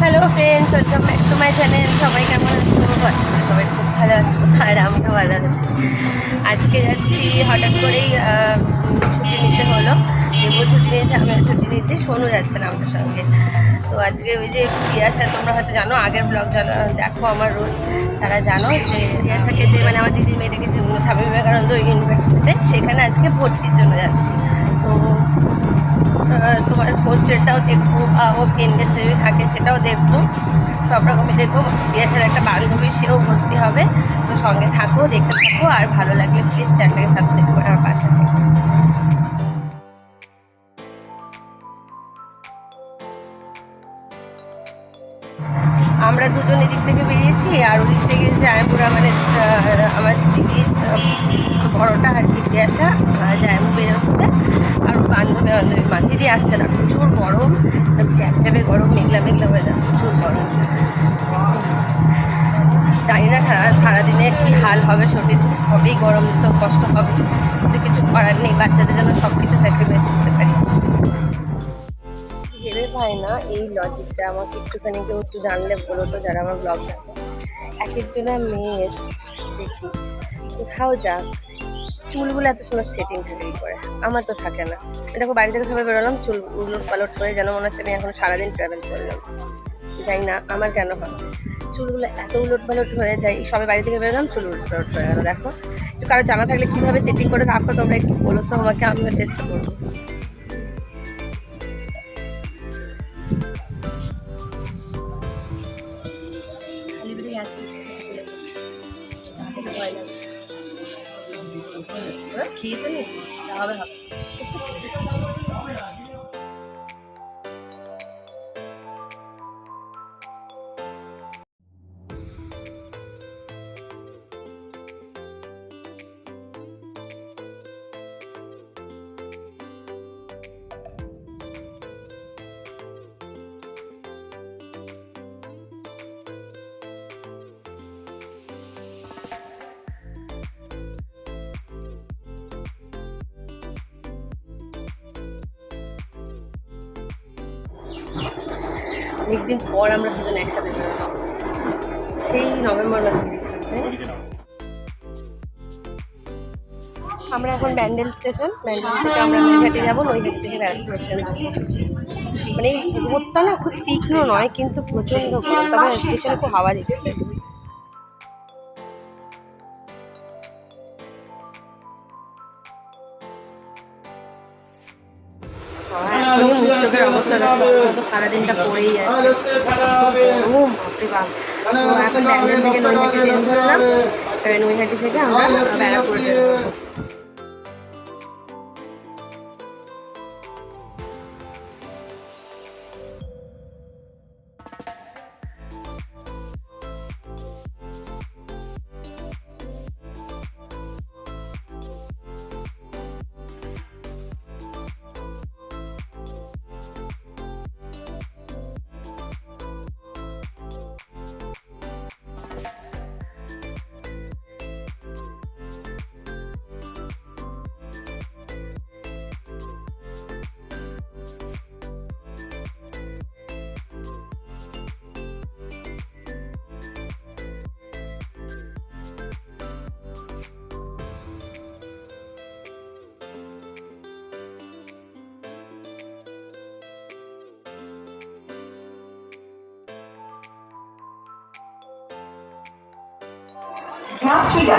Hello friends welcome back to my channel সবাই কেমন আছো? আশা করি সবাই খুব ভালো আছো, আর আমিও ভালো আছি। আজকে যাচ্ছি হঠাৎ করেই ছুটি নিতে হলো। দেবো ছুটি নিয়েছে, আমিও ছুটি নিয়েছি, সোনু যাচ্ছে না আমার সঙ্গে। তো আজকে ওই যে প্রিয়াশা তোমরা হয়তো জানো, আগের ব্লগ দেখো আমার রোজ। তারা জানো যে প্রিয়াশাকে যে মানে আমার দিদির মেয়েটাকে যে, স্বামী বিবেকানন্দ ইউনিভার্সিটিতে সেখানে আজকে ভর্তির জন্য যাচ্ছি। তো তোমার হোস্টেলটাও দেখব বা ও ইন্ডাস্ট্রি থাকে, সেটাও দেখব। সব রকমই দেখব। বিয়েছের একটা বান্ধবী, সেও ভর্তি হবে। তো সঙ্গে থাকো, দেখতে থাকো, আর ভালো লাগলে প্লিজ চ্যানেলটাকে সাবস্ক্রাইব করে আমার পাশে থেকো। আমরা দুজন এদিক থেকে বেরিয়েছি, আর ওদিক থেকে জায়পুরা মানে আমার দিদির বড়টা আর কি পেয়াসা জায়মু বেরোচ্ছে। ওর বান্ধবী বান্ধবী মা আসছে না। প্রচুর গরম, একদম চ্যাপচ্যাপে গরম, মেঘলা মেঘলা হয়ে যাচ্ছে প্রচুর গরম। জানি না সারা সারাদিনে কী হাল হবে শরীর হবেই, গরম তো কষ্ট হবে। কিন্তু কিছু করার নেই, বাচ্চাদের জন্য সব কিছু স্যাক্রিফাইস করতে পারি। ভেবে পাই না এই লজিকটা আমাকে একটুখানি কেউ একটু জানলে বলো তো, যারা আমার ব্লগ দেখে। এক একজনের মেয়ের দেখি, কোথাও যাক, চুলগুলো এত সুন্দর সেটিং থাকে করে আমার তো থাকে না। দেখো, বাড়ি থেকে সবাই বেরোলাম, চুল উলট পালট করে যেন মনে হচ্ছে আমি এখন সারাদিন ট্রাভেল করলাম। যাই না আমার কেন হয়। চুলগুলো এত উলট পালট হয়ে যায় সবাই বাড়ি থেকে বেরোলাম, চুল উলট পালট হয়ে গেলো। দেখো, একটু কারও জানা থাকলে কীভাবে সেটিং করে রাখো তোমরা একটু বলো তো আমাকে, আমিও চেষ্টা করব। খেয়েছে নি হবে হবে। অনেকদিন পর আমরা দুজন একসাথে বেরোলাম। সেই নভেম্বর মাসে গিয়েছিলাম আমরা এখন ব্যান্ডেল স্টেশন। ব্যান্ডেল থেকে আমরা নৈহাটি যাব, নৈহাটি থেকে ট্রেন মানে রোদটা না খুব তীক্ষ্ণ নয়, কিন্তু প্রচণ্ড গরম। তবে স্টেশনে খুব হাওয়া দিচ্ছে। তো সারাদিনটা পড়েই আছে। ও বাপরে বাপ। এখন ব্যাঙ্গালোর থেকে নৈহাটি ট্রেন নৈহাটি থেকে আমরা ব্যারাকপুর ট্রেন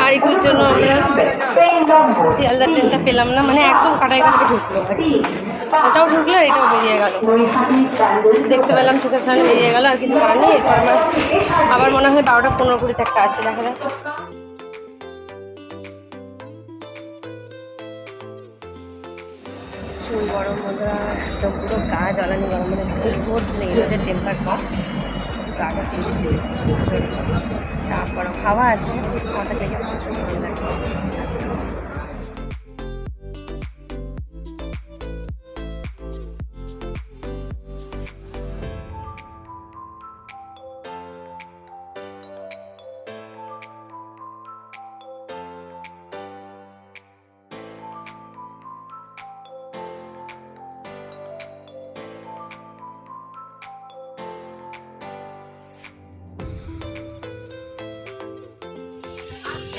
গাড়িগুলোর জন্য আমরা শিয়ালদা ট্রেনটা পেলাম না মানে একদম কাটাই কাটাকে ঢুকলো। ওটাও ঢুকলো, এটাও বেরিয়ে গেল। দেখতে পেলাম চোখের সামনে বেরিয়ে গেল, আর কিছু করার নেই। এরপর আবার মনে হয় বারোটা পনেরো কুড়িতে একটা আছে দেখা যাক। চুল গরম বন্ধুরা একদম পুরো গা জ্বালানি গরম মানে খুব রোদ নেই টেম্পার কম। গাটা ছিঁড়ছে প্রচুর চাপ গরম হাওয়া আছে মাথা থেকে প্রচুর ভালো লাগছে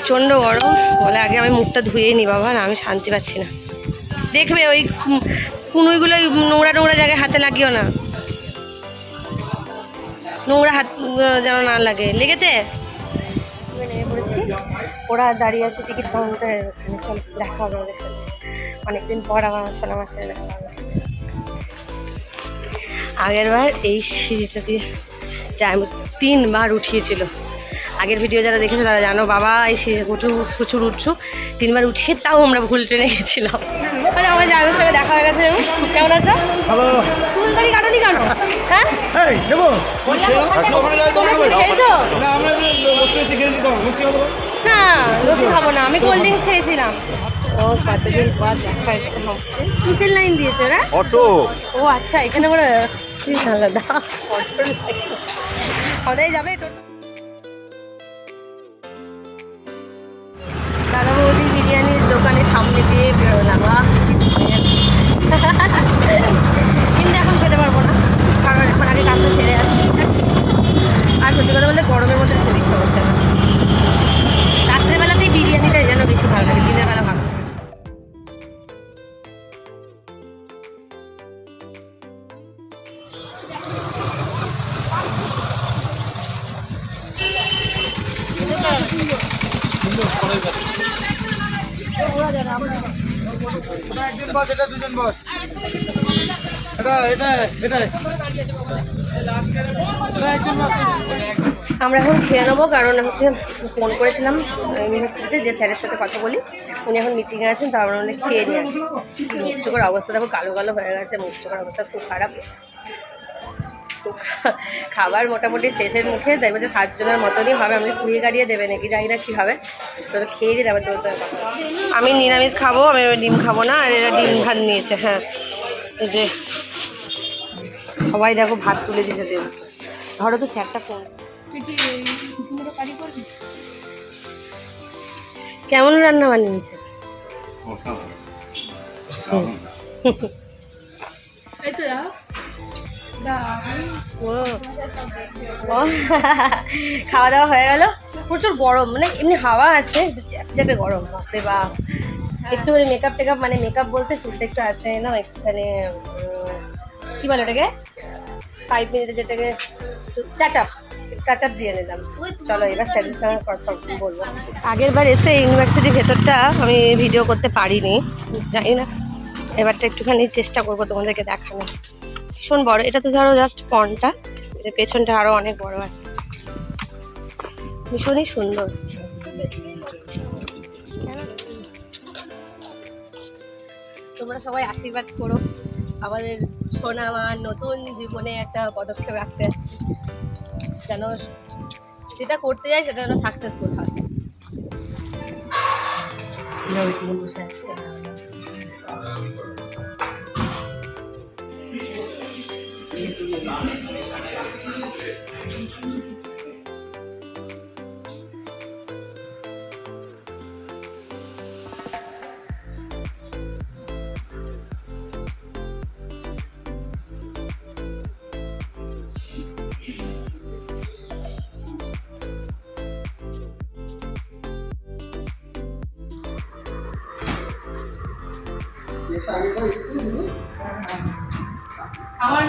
প্রচণ্ড গরম। বলে আগে আমি মুখটা ধুয়ে নি বাবা না আমি শান্তি পাচ্ছি না। দেখবে ওই কুনুইগুলো নোংরা নোংরা জায়গায় হাতে লাগিও না। নোংরা হাত যেন না লাগে। লেগেছে? পড়েছি। ওরা দাঁড়িয়ে আছে টিকিট কাউন্টারের ওখানে চল দেখা হবে ওদের সাথে। অনেকদিন পর আমার সোনা মাসে দেখা হবে। আগের বার এই সিঁড়িটা দিয়ে তিনবার উঠিয়েছিল। আগের ভিডিও যারা দেখেছ তারা জানো বাবা এই সিঁড়ি উঁচু প্রচুর উঁচু তিনবার উঠিয়ে তাও আমরা ভুল ট্রেনে গেছিলাম। মানে আমার জানুর সঙ্গে দেখা হয়ে গেছে কেমন আছো? চুল দাড়ি কাটনি কেন? হ্যাঁ? না খাব। না আমি কোল্ড ড্রিঙ্কস খেয়েছিলাম। ও কতদিন পর দেখা হয়েছে? কিসের লাইন দিয়েছে ওরা? অটো। ও আচ্ছা এখানে বড় স্ট্রিট আলাদা। অটো কোথায় যাবে টোটো। দোকানের সামনে দিয়ে বেরোলাম কিন্তু এখন খেতে পারব না কারণ এখন আগে কাজটা আমরা এখন খেয়ে নেব, কারণ হচ্ছে ফোন করেছিলাম ইউনিভার্সিটিতে যে স্যারের সাথে কথা বলি, উনি এখন মিটিংয়ে আছেন তার মানে খেয়ে নিয়ে আসি। মুখ চোখের অবস্থা দেখো, কালো কালো হয়ে গেছে, মুখ চোখের অবস্থা খুব খারাপ। তো খাবার মোটামুটি শেষের মুখে দেখবে যে সাতজনের মতনই হবে, আমাকে কুড়িয়ে গাড়িয়ে দেবে নাকি, জানি না কী হবে। তো খেয়ে দিয়ে তারপর তোর আমি নিরামিষ খাব, আমি ডিম খাব না, আর এরা ডিম ভাত নিয়েছে হ্যাঁ। যে সবাই দেখো ভাত তুলে দিয়েছে দেব ধরো তো স্যারটা ফোন। কেমন রান্না বানিয়েছে? খাওয়া দাওয়া হয়ে গেল। প্রচুর গরম মানে এমনি হাওয়া আছে একটু চ্যাপচ্যাপে গরম বাপরে বা একটু মানে মেকআপ টেকআপ মানে মেকআপ বলতে চুলটা একটু আসে না একটুখানি উম, কি বলে ওটাকে? ফাইভ মিনিটে যেটাকে টাচাপ টাচাপ দিয়ে নিলাম চলো এবার স্যারের সঙ্গে কথা বলব। আগের বার এসে ইউনিভার্সিটির ভেতরটা আমি ভিডিও করতে পারিনি জানি না। এবারটা একটুখানি চেষ্টা করব তোমাদেরকে দেখানো ভীষণ বড় এটা তো ধরো জাস্ট পনটা এর পেছনটা আরও অনেক বড় আছে। ভীষণই সুন্দর। তোমরা সবাই আশীর্বাদ করো। আমাদের সোনা আমার নতুন জীবনে একটা পদক্ষেপ রাখতে যাচ্ছি। যেন যেটা করতে যাই সেটা যেন সাকসেসফুল হয়। আমার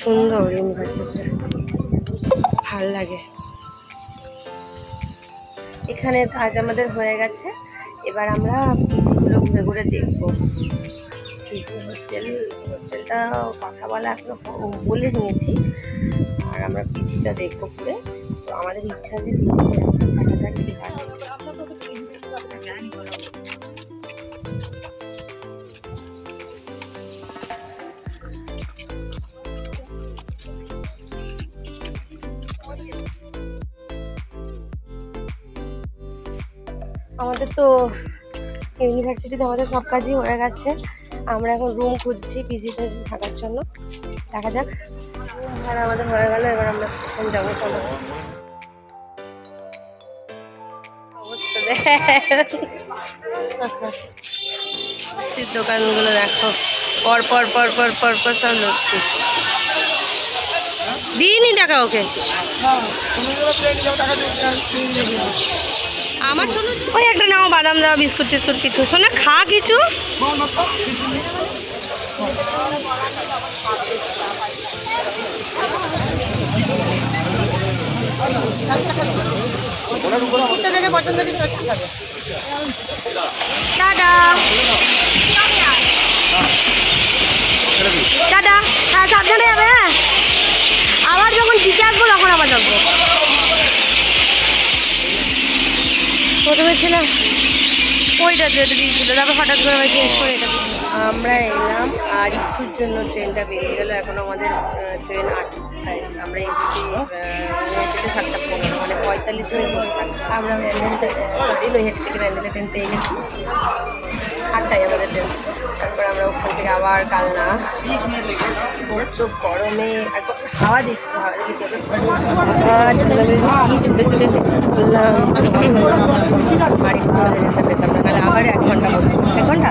সুন্দর ইউনিভার্সিটিটা ভালো লাগে। এখানে কাজ আমাদের হয়ে গেছে। এবার আমরা পিজিগুলো ঘুরে ঘুরে দেখব। পিজি হোস্টেল হোস্টেলটা কথা বলা এখনও বলে নিয়েছি। আর আমরা পিজিটা দেখব ঘুরে। তো আমাদের ইচ্ছা আছে পিজি দেখা যাক কি আমাদের তো ইউনিভার্সিটিতে আমাদের সব কাজই হয়ে গেছে। আমরা এখন রুম খুঁজছি পিজিতে থাকার জন্য। দেখা যাক। রুম ভাড়া আমাদের হয়ে গেল, এবার আমরা স্টেশন যাব, চলো। দোকানগুলো দেখো। পর পর পর পর পর পর সব লস্যি। দিইনি টাকা ওকে। আমার শোনো ওই একটা নাও, বাদাম দাও, বিস্কুট টিস্কুট কিছু। শোনা, খা কিছু। টাটা। হ্যাঁ সাবধানে যাবে হ্যাঁ। আবার যখন টিকে আসব, তখন আবার যাব। প্রথমে ছিলাম ওইটা যেটা দিয়েছিল তারপর হঠাৎ করে করে এটা আমরা এলাম আর একটুর জন্য ট্রেনটা বেরিয়ে গেল। এখন আমাদের ট্রেন আটটায় আমরা এসেছি এসেছি সাতটা পনেরো মানে পঁয়তাল্লিশ মিনিট আমরা ব্যান্ডেল সরি থেকে ব্যান্ডেলে ট্রেন পেয়ে গেছি। আটটায় আমাদের ট্রেন। তারপর আমরা ওখান থেকে আবার কালনা। প্রচুর গরমে একবার হাওয়া দিচ্ছে, হাওয়া কি ছুটে ছুটে বললাম আবার এক ঘণ্টা বসে। এক ঘণ্টা।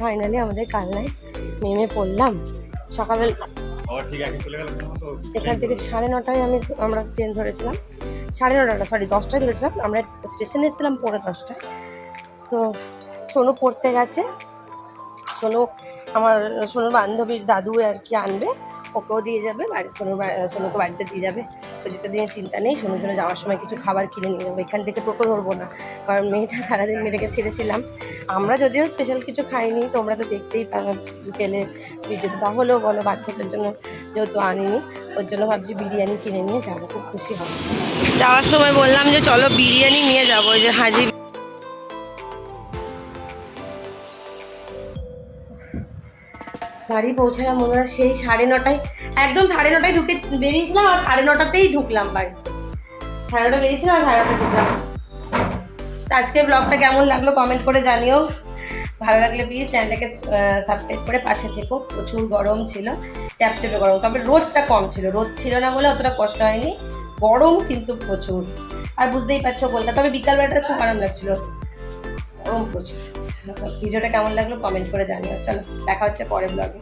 ফাইনালি আমাদের কালনায় নেমে পড়লাম। সকালবেলা এখান থেকে সাড়ে নটায় আমি আমরা ট্রেন ধরেছিলাম। সাড়ে নটাটা সরি দশটায় ধরেছিলাম। আমরা স্টেশনে এসেছিলাম পৌনে দশটায়। তো সোনু পড়তে গেছে। সোনু আমার সোনুর বান্ধবীর দাদু আর কি আনবে ওকেও দিয়ে যাবে বাড়ি সোনুর সোনুকে বাড়িতে দিয়ে যাবে। যেটা দিয়ে চিন্তা নেই জন্য যাওয়ার সময় কিছু খাবার কিনে নিয়ে যাব। এখান থেকে টোটো ধরবো না, কারণ মেয়েটা সারাদিন মেয়েটাকে ছেড়েছিলাম। আমরা যদিও স্পেশাল কিছু খাইনি, তোমরা তো দেখতেই পেলে ভিডিওতে। তাহলেও বলো বাচ্চাটার জন্য যেহেতু আনিনি, ওর জন্য ভাবছি বিরিয়ানি কিনে নিয়ে যাব, খুব খুশি হবে। যাওয়ার সময় বললাম যে চলো বিরিয়ানি নিয়ে যাব, ওই যে হাজি বাড়ি পৌঁছালাম হয় সেই সাড়ে নটায়। একদম সাড়ে নটায় ঢুকে বেরিয়েছিলাম আর সাড়ে নটাতেই ঢুকলাম বাড়ি। সাড়ে নটা বেরিয়েছিলাম আর সাড়ে নটায় ঢুকলাম। তো আজকের ব্লগটা কেমন লাগল কমেন্ট করে জানিও। ভালো লাগলে প্লিজ চ্যানেলটাকে সাবস্ক্রাইব করে পাশে থেকো। প্রচুর গরম ছিল চ্যাপচ্যাপে গরম। তবে রোদটা কম ছিল। রোদ ছিল না বলে অতটা কষ্ট হয়নি। গরম কিন্তু প্রচুর। আর বুঝতেই পারছ কলকাতা, তবে বিকালবেলাটা খুব আরাম লাগছিল গরম প্রচুর। ভিডিওটা কেমন লাগল কমেন্ট করে জানিও। চলো, দেখা হচ্ছে পরের ব্লগে